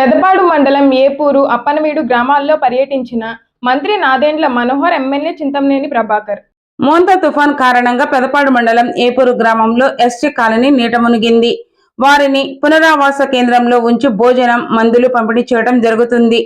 పెదపాడు మండలం ఏపూరు అప్పనవీడు గ్రామాల్లో పర్యటించిన మంత్రి నాదెండ్ల మనోహర్ ఎమ్మెల్యే చింతమనేని ప్రభాకర్. మోంతా తుఫాన్ కారణంగా పెదపాడు మండలం ఏపూరు గ్రామంలో ఎస్టీ కాలనీ నీట మునిగింది. వారిని పునరావాస కేంద్రంలో ఉంచి భోజనం మందులు పంపిణీ చేయడం జరుగుతుంది.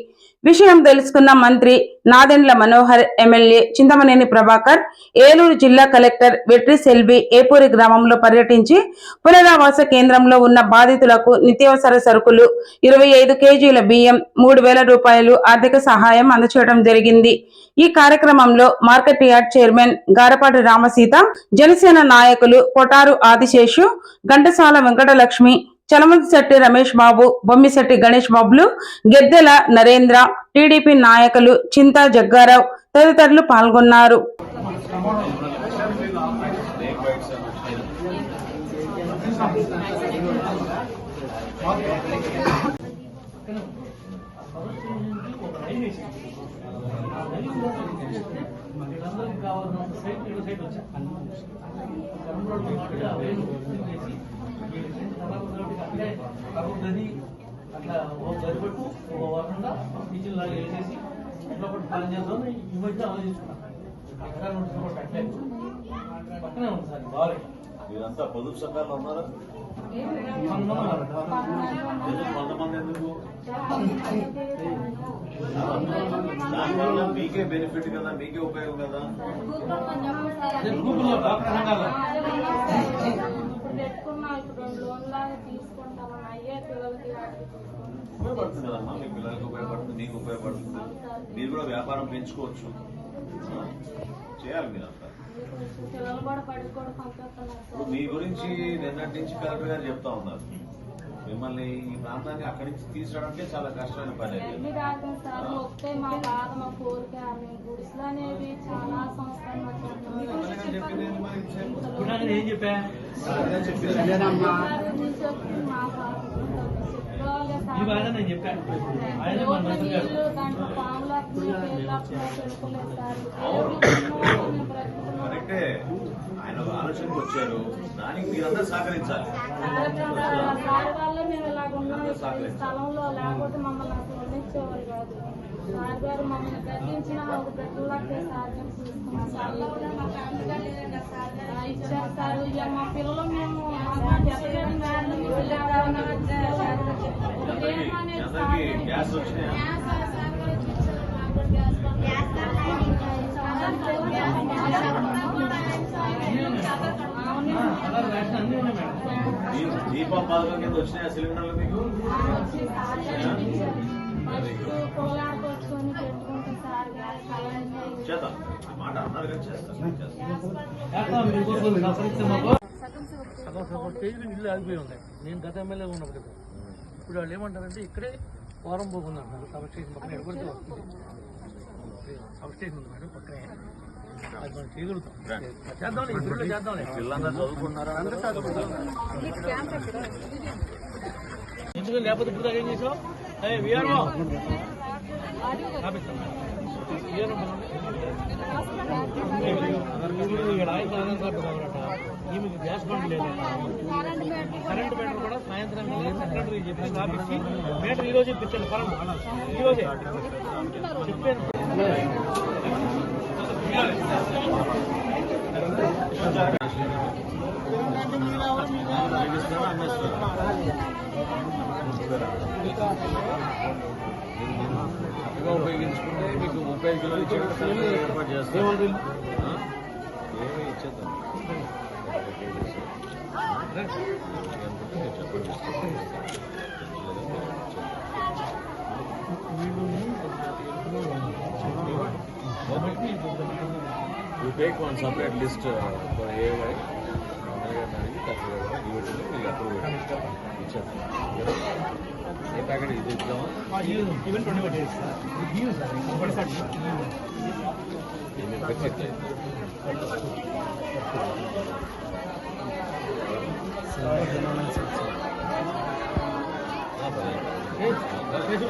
విషయం తెలుసుకున్న మంత్రి నాదెండ్ల మనోహర్ ఎమ్మెల్యే చింతమనేని ప్రభాకర్ ఏలూరు జిల్లా కలెక్టర్ వెట్రి సెల్వి ఏపూరి గ్రామంలో పర్యటించి పునరావాస కేంద్రంలో ఉన్న బాధితులకు నిత్యావసర సరుకులు ఇరవై ఐదు కేజీల బియ్యం మూడు వేల రూపాయలు ఆర్థిక సహాయం అందచేయడం జరిగింది. ఈ కార్యక్రమంలో market yard chairman Garapati Ramaseeta Janasena నాయకులు కొటారు ఆదిశేషు ఘంటసాల వెంకటలక్ష్మి చలమతిశెట్టి రమేష్ బాబు బొమ్మిశెట్టి గణేష్ బాబులు గెద్దెల నరేంద్ర టీడీపీ నాయకులు చింతా జగ్గారావు తదితరులు పాల్గొన్నారు. అట్లా ఓ సరిపట్టు ఓ వాకుండా కిచెన్ లాగా వేసేసి అట్లా ఒకటి ప్లాన్ చేద్దాం ఈ మధ్య ఆలోచించుకున్నాం అక్కడ ఉంటుంది అట్లే పక్కనే ఉంది సార్ బాగా మీరంతా పొదుపు సంఘాల్లో ఉన్నారా? కొంతమంది ఎందుకు కొంతమంది ఎందుకు దానివల్ల మీకే బెనిఫిట్ కదా మీకే ఉపయోగం కదా గ్రూపుల్లో డాక్టర్ సంఘాలు ఇప్పుడు పెట్టుకున్నాం ఇప్పుడు రెండు లోన్లాగా తీసుకుంటామని అయ్యే పిల్లలకి వాటికి ఉపయోగపడుతుంది కదమ్మా మీ పిల్లలకి ఉపయోగపడుతుంది మీకు ఉపయోగపడుతుంది. మీరు కూడా వ్యాపారం పెంచుకోవచ్చు? చేయాలి కూడా పంపిస్తున్నారు ఇప్పుడు మీ గురించి నిన్నటి నుంచి కలెక్టర్ గారు చెప్తా ఉన్నారు. మిమ్మల్ని ఈ ప్రాంతాన్ని అక్కడి నుంచి తీసుకురావడానికి చాలా కష్టమైన పని చెప్పింది కరెక్టే ఆయన ఆలోచనకు వచ్చారు. దానికి మీరందరూ సహకరించాలి. స్థలంలో లేకపోతే మమ్మల్ని అసలు ఉండేవారు కాదు. సార్ గారు మమ్మల్ని గర్తించిన ఒక బిడ్డలకే సార్ ఇచ్చారు సార్. మా పిల్లలు మేము దీపం పథకం కింద వచ్చినాయా సిలిండర్లు మీకు ఆ మాట అన్నారు కానీ చేస్తాం చేస్తాం చేస్తాం మీకోసం సహకరిస్తే మాకు సగం సగం. స్టేజ్లు ఇల్లు ఆగిపోయి ఉన్నాయి నేను గత ఎమ్మెల్యే ఉన్నప్పుడు ఇప్పుడు వాళ్ళు ఏమంటారంటే ఇక్కడే వారం పోకున్నారు సబ్ స్టేషన్ పక్కన ఎక్కడితే వస్తుంది సబ్ స్టేషన్ ఉంది మేడం పక్కనే. అది మనం చేయగలుగుతాం. చేద్దాం ఇప్పుడు లేకపోతే ఇప్పుడు ఏం చేసావు? అయ్యే విఆర్ఓ ఈమెకి గ్యాస్ బండ్ లేదట కరెంట్ మీటర్ కూడా సాయంత్రం సెక్రటరీ చెప్పిన కాపిచ్చి మీటర్ ఈ రోజు ఇప్పించండి కరెంట్ ఈ రోజే చెప్పాను చక్కగా ఉపయోగించుకుంటే మీకు ముప్పై ఐదు కిలోలు ఇచ్చేటట్టు ఏర్పాటు చేస్తాం? ఏమీ ఇచ్చేద్దాం? AY. అడిగి కరెక్ట్గా కూడా ఇవ్వటం మీకు అప్రూవ్ ఇచ్చేస్తాం ఏ ప్యాకెట్ ఇది ఇద్దామా ఈవెన్ ట్వంటీ వన్ డేస్ ఇది పెట్టి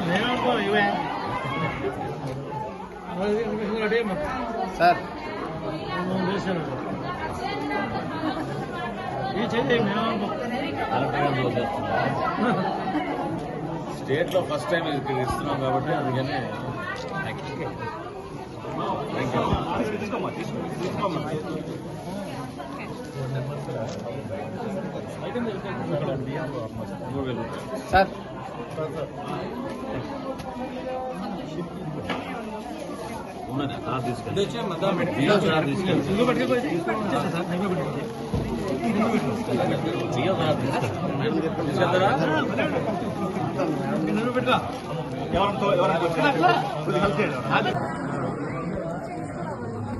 మేమనుకో ఇవే సార్ ఈ చేయండి మేమనుకో కరెక్ట్గా దోసేస్తున్నాం స్టేట్లో ఫస్ట్ టైం ఇది ఇస్తున్నాం కాబట్టి అందుకనే థ్యాంక్ యూ మూడు వేల రూపాయలు సార్ ఉన్నది ఆ తీసుకెళ్ళి. బియ్యం కూడా తీసుకెళ్ళి బియ్యం కూడా తీసుకెళ్ళి తీసుకెళ్తారా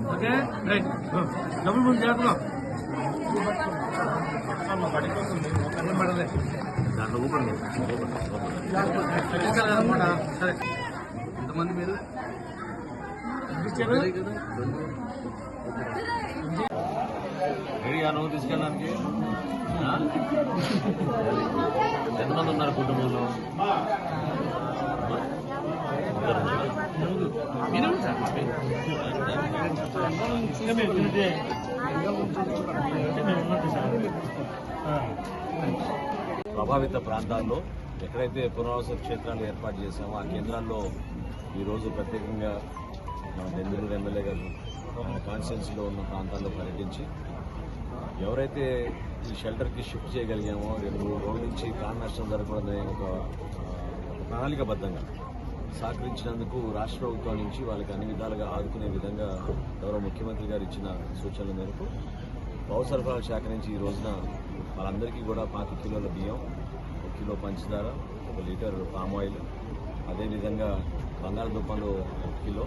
ఓకే రైట్ డబుల్ ముందు చేస్తున్నాం దాంట్లో ఊపండి సరే ఎంతమంది మీరు రెడీగా నువ్వు తీసుకెళ్ళడానికి. ఎంతమంది ఉన్నారు కుటుంబంలో. ప్రభావిత ప్రాంతాల్లో ఎక్కడైతే పునరావాస క్షేత్రాలు ఏర్పాటు చేశామో ఆ కేంద్రాల్లో ఈరోజు ప్రత్యేకంగా మన బెంగళూరు ఎమ్మెల్యే గారు కాన్స్టిట్యున్సీలో ఉన్న ప్రాంతాల్లో పర్యటించి ఎవరైతే ఈ షెల్టర్కి షిఫ్ట్ చేయగలిగామో రెండు రోజుల నుంచి ప్రాణ నష్టం జరగకూడదనే ఒక ప్రణాళికబద్ధంగా సహకరించినందుకు రాష్ట్ర ప్రభుత్వం నుంచి వాళ్ళకి అన్ని విధాలుగా ఆదుకునే విధంగా గౌరవ ముఖ్యమంత్రి గారు ఇచ్చిన సూచనల మేరకు పౌర సరఫరాల శాఖ నుంచి ఈ రోజున వాళ్ళందరికీ కూడా పాతి కిలోల బియ్యం ఒక కిలో పంచదార ఒక లీటర్ పామ్ ఆయిల్ అదేవిధంగా బంగాళదుంపలు ఒక కిలో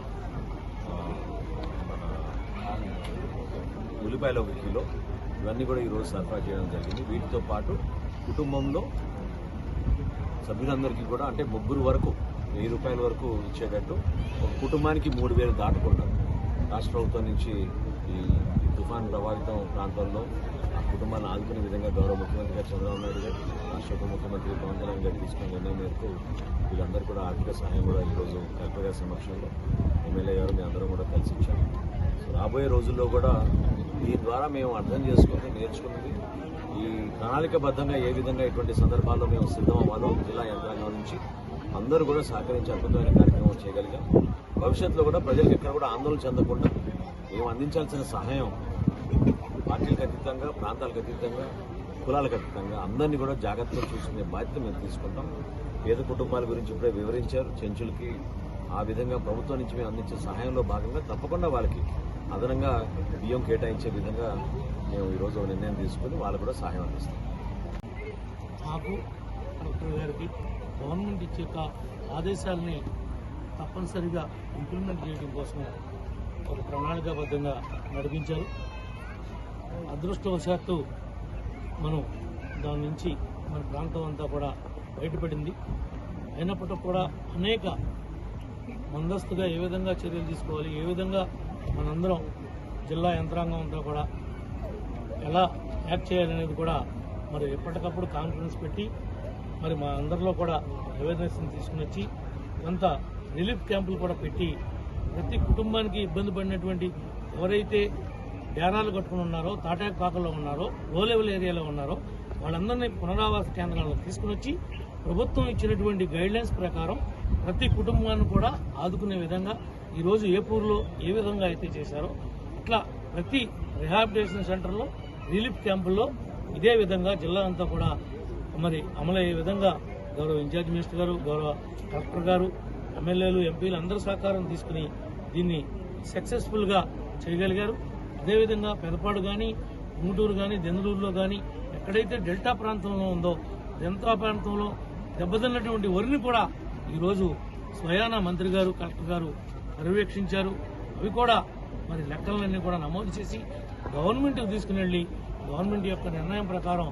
ఉల్లిపాయలు ఒక కిలో. ఇవన్నీ కూడా ఈరోజు సరఫరా చేయడం జరిగింది. వీటితో పాటు కుటుంబంలో సభ్యులందరికీ కూడా అంటే ముగ్గురు వరకు వెయ్యి రూపాయల వరకు ఇచ్చేటట్టు ఒక కుటుంబానికి మూడు వేలు దాటకుండా రాష్ట్ర ప్రభుత్వం నుంచి ఈ తుఫాన్ ప్రభావితం ప్రాంతాల్లో ఆ కుటుంబాన్ని ఆదుకునే విధంగా గౌరవ ముఖ్యమంత్రి గారు చంద్రబాబు నాయుడు గారు రాష్ట్ర ఉప ముఖ్యమంత్రి పవన్ కళ్యాణ్ గారు తీసుకున్న నిర్ణయం మేరకు వీళ్ళందరూ కూడా ఆర్థిక సహాయం కూడా ఈరోజు కలెక్టర్ గారి సమక్షంలో ఎమ్మెల్యే గారు మేము అందరం కూడా కలిసి ఇచ్చాము రాబోయే రోజుల్లో కూడా దీని ద్వారా మేము అర్థం చేసుకుని నేర్చుకున్నది ఈ ప్రణాళికబద్ధంగా ఏ విధంగా ఇటువంటి సందర్భాల్లో మేము సిద్ధం అవ్వాలో జిల్లా యంత్రాంగం నుంచి అందరూ కూడా సహకరించి అద్భుతమైన కార్యక్రమం చేయగలిగాం. భవిష్యత్తులో కూడా ప్రజలకు ఎక్కడ కూడా ఆందోళన చెందకుండా మేము అందించాల్సిన సహాయం పార్టీలకు అతీతంగా ప్రాంతాలకు అతీతంగా కులాలకు అతీతంగా అందరినీ కూడా జాగ్రత్తగా చూసుకునే బాధ్యత మేము తీసుకుంటాం. పేద కుటుంబాల గురించి ఇప్పుడే వివరించారు. చెంచులకి ఆ విధంగా ప్రభుత్వం నుంచి మేము అందించే సహాయంలో భాగంగా తప్పకుండా వాళ్ళకి అదనంగా బియ్యం కేటాయించే విధంగా మేము ఈరోజు నిర్ణయం తీసుకుని వాళ్ళు కూడా సహాయం అందిస్తాం. మాకు కలెక్టర్ గారికి గవర్నమెంట్ ఇచ్చే ఆదేశాలని తప్పనిసరిగా ఇంప్లిమెంట్ చేయడం కోసం ఒక ప్రణాళికాబద్ధంగా నడిపించారు. అదృష్టవశాత్తు మనం దాని నుంచి మన ప్రాంతం అంతా కూడా బయటపడింది. అయినప్పటికీ కూడా అనేక ముందస్తుగా ఏ విధంగా చర్యలు తీసుకోవాలి ఏ విధంగా మనందరం జిల్లా యంత్రాంగం అంతా కూడా ఎలా యాక్ట్ చేయాలనేది కూడా మరి ఎప్పటికప్పుడు కాన్ఫరెన్స్ పెట్టి మరి మా అందరిలో కూడా అవేర్నెస్ని తీసుకుని వచ్చి కొంత రిలీఫ్ క్యాంపులు కూడా పెట్టి ప్రతి కుటుంబానికి ఇబ్బంది పడినటువంటి ఎవరైతే డేరాలు కట్టుకుని ఉన్నారో తాటాకు పాకల్లో ఉన్నారో లో లెవెల్ ఏరియాలో ఉన్నారో వాళ్ళందరినీ పునరావాస కేంద్రాలకు తీసుకుని వచ్చి ప్రభుత్వం ఇచ్చినటువంటి గైడ్లైన్స్ ప్రకారం ప్రతి కుటుంబాన్ని కూడా ఆదుకునే విధంగా ఈరోజు ఏపూర్లో ఏ విధంగా అయితే చేశారో అట్లా ప్రతి రిహాబిలిటేషన్ సెంటర్లో రిలీఫ్ క్యాంపుల్లో ఇదే విధంగా జిల్లా అంతా కూడా మరి అమలయ్యే విధంగా గౌరవ ఇన్ఛార్జ్ మినిస్టర్ గారు గౌరవ కలెక్టర్ గారు ఎమ్మెల్యేలు ఎంపీలు అందరూ సహకారం తీసుకుని దీన్ని సక్సెస్ఫుల్గా చేయగలిగారు. అదేవిధంగా పెదపాడు కానీ గుంటూరు కానీ దెందలూరులో కానీ ఎక్కడైతే డెల్టా ప్రాంతంలో ఉందో డెల్టా ప్రాంతంలో దెబ్బతిన్నటువంటి వరిని కూడా ఈరోజు స్వయాన మంత్రి గారు కలెక్టర్ గారు పర్యవేక్షించారు. అవి కూడా మరి లెక్కలన్నీ కూడా నమోదు చేసి గవర్నమెంట్కి తీసుకుని వెళ్ళి గవర్నమెంట్ యొక్క నిర్ణయం ప్రకారం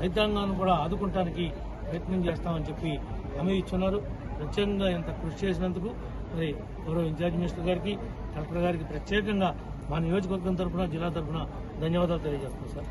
రైతాంగాన్ని కూడా ఆదుకుంటానికి ప్రయత్నం చేస్తామని చెప్పి హామీ ఇచ్చున్నారు. ప్రత్యేకంగా ఇంత కృషి చేసినందుకు మరి గౌరవ ఇన్ఛార్జ్ మినిస్టర్ గారికి కలెక్టర్ గారికి ప్రత్యేకంగా మా నియోజకవర్గం తరఫున జిల్లా తరఫున ధన్యవాదాలు తెలియజేస్తున్నాం సార్.